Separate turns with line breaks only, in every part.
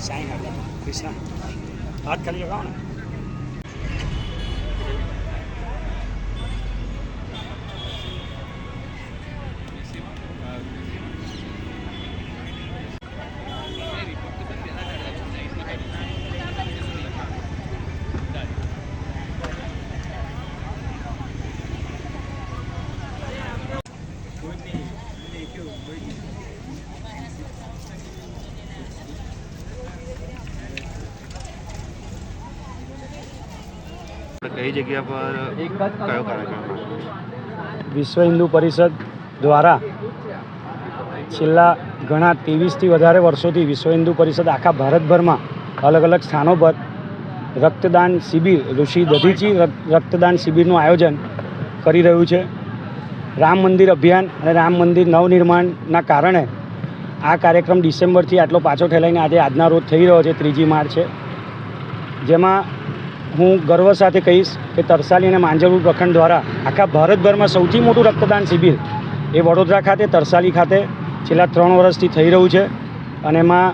Sine આપણે પૈસા હાથ ખાલી લગાવો ને
કઈ જગ્યા પર કયો કાર્યક્રમ?
વિશ્વ હિન્દુ પરિષદ દ્વારા છેલ્લા ઘણા ત્રેવીસથી વધારે વર્ષોથી વિશ્વ હિન્દુ પરિષદ આખા ભારતભરમાં અલગ અલગ સ્થાનો પર રક્તદાન શિબિર ઋષિ દધીચી રક્તદાન શિબિરનું આયોજન કરી રહ્યું છે. રામ મંદિર અભિયાન અને રામ મંદિર નવનિર્માણના કારણે આ કાર્યક્રમ ડિસેમ્બરથી આટલો પાછો ઠેલાઈને આજે આજના રોજ થઈ રહ્યો છે, ત્રીજી માર્ચે જેમાં હું ગર્વ સાથે કહીશ કે તરસાલી અને માંજરપુર પ્રખંડ દ્વારા આખા ભારતભરમાં સૌથી મોટું રક્તદાન શિબિર એ વડોદરા ખાતે, તરસાલી ખાતે છેલ્લા ત્રણ વર્ષથી થઈ રહ્યું છે અને એમાં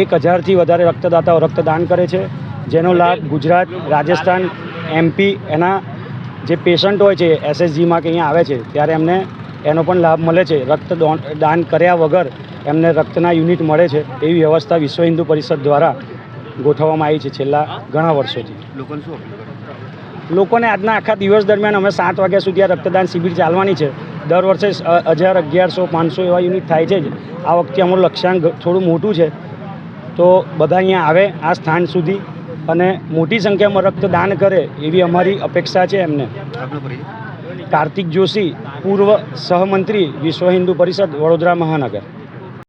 એક હજારથી વધારે રક્તદાતાઓ રક્તદાન કરે છે. જેનો લાભ ગુજરાત, રાજસ્થાન એમપી એના જે પેશન્ટ હોય છે એસએસજીમાં કે અહીંયા આવે છે ત્યારે એમને એનો પણ લાભ મળે છે. રક્ત દોન- કર્યા વગર એમને રક્તના યુનિટ મળે છે એવી વ્યવસ્થા વિશ્વ હિન્દુ પરિષદ દ્વારા ગોઠવવામાં આવી છે છેલ્લા ઘણા વર્ષોથી.
લોકોને
આજના આખા દિવસ દરમિયાન અમે સાત વાગ્યા સુધી આ રક્તદાન શિબિર ચાલવાની છે. દર વર્ષે હજાર અગિયારસો પાંચસો એવા યુનિટ થાય છે જ. આ વખતે અમારું લક્ષ્યાંક થોડું મોટું છે. તો બધા અહીંયા આવે આ સ્થાન સુધી અને મોટી સંખ્યામાં રક્તદાન કરે એવી અમારી અપેક્ષા છે એમને. કાર્તિક જોશી પૂર્વ સહમંત્રી વિશ્વ હિન્દુ પરિષદ વડોદરા મહાનગર.